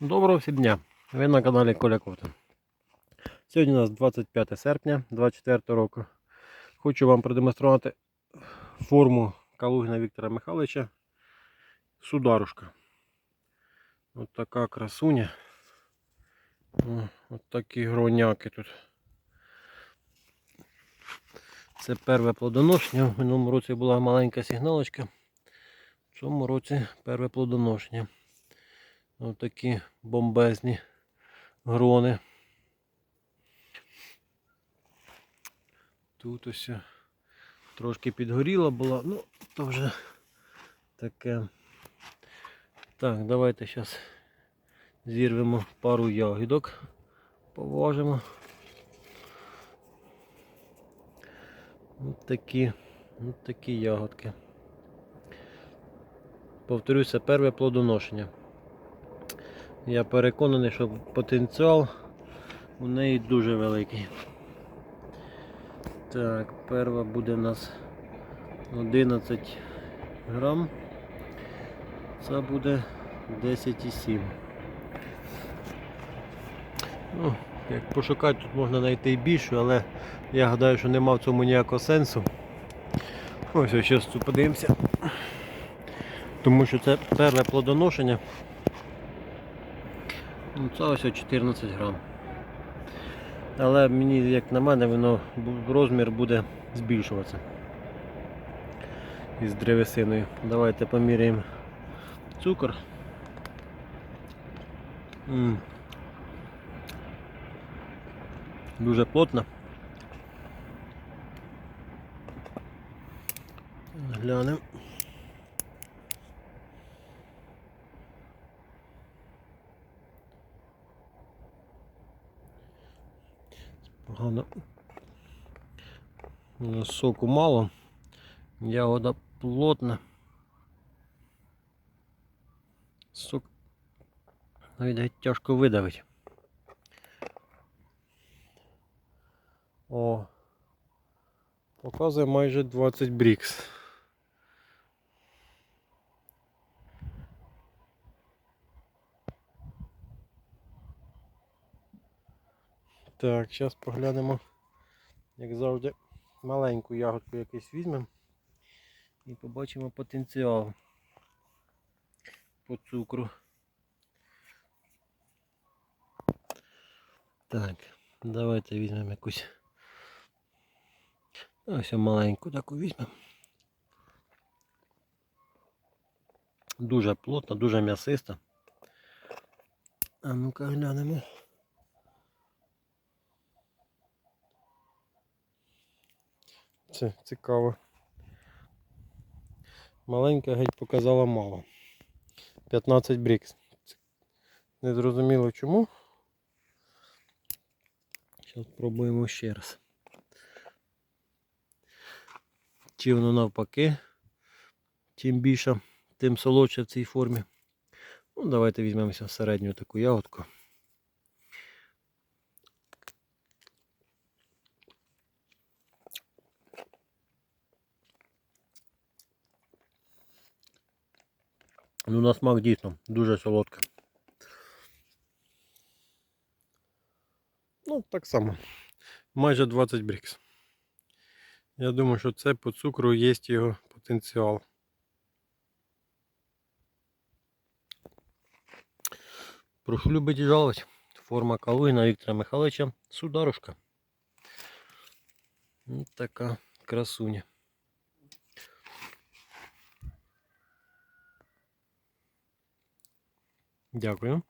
Доброго всім дня! Ви на каналі Коля Ковтун. Сьогодні у нас 25 серпня 2024 року. Хочу вам продемонструвати форму Калугіна Віктора Михайловича Сударушка. Ось така красуня. Ось такі гроняки тут. Це перше плодоношення. В минулому році була маленька сигналочка. В цьому році перше плодоношення. Такі бомбезні грони. Тут ось трошки підгоріла була, ну то вже таке. Так, давайте зараз зірвемо пару ягідок, поважимо. Ось такі, ось такі ягодки. Повторюся, перше плодоношення. Я переконаний, що потенціал у неї дуже великий. Так, перша буде у нас 11 грам. Це буде 10,7. Ну, як пошукати, тут можна знайти і більшу, але я гадаю, що нема в цьому ніякого сенсу. Ось зараз подивимося. Тому що це перше плодоношення. Ну, Це ось 14 грам. Але мені, як на мене, воно розмір буде збільшуватися із древесиною. Давайте поміряємо цукор. М. Дуже плотно. Глянемо. Погано. Соку мало. Ягода плотна. Сок навіть тяжко видавить. О. Показує майже 20 брікс. Так, зараз поглянемо, як завжди, маленьку ягодку якусь візьмемо і побачимо потенціал по цукру. Так, давайте візьмемо якусь. Ось маленьку таку візьмемо. Дуже плотна, дуже м'ясиста. А ну-ка глянемо. Це цікаво. Маленька геть показала мало. 15 брікс. Не зрозуміло чому. Зараз спробуємо ще раз. Чи воно навпаки, чим більше, тим солодше в цій формі. Ну, давайте візьмемося середню таку ягодку. Ну, на смак дійсно дуже солодка. Ну, так само. Майже 20 брікс. Я думаю, що це по цукру є його потенціал. Прошу любити і жалувати. Форма Калугіна Віктора Михайловича Сударушка. Ось така красуня. Дякую.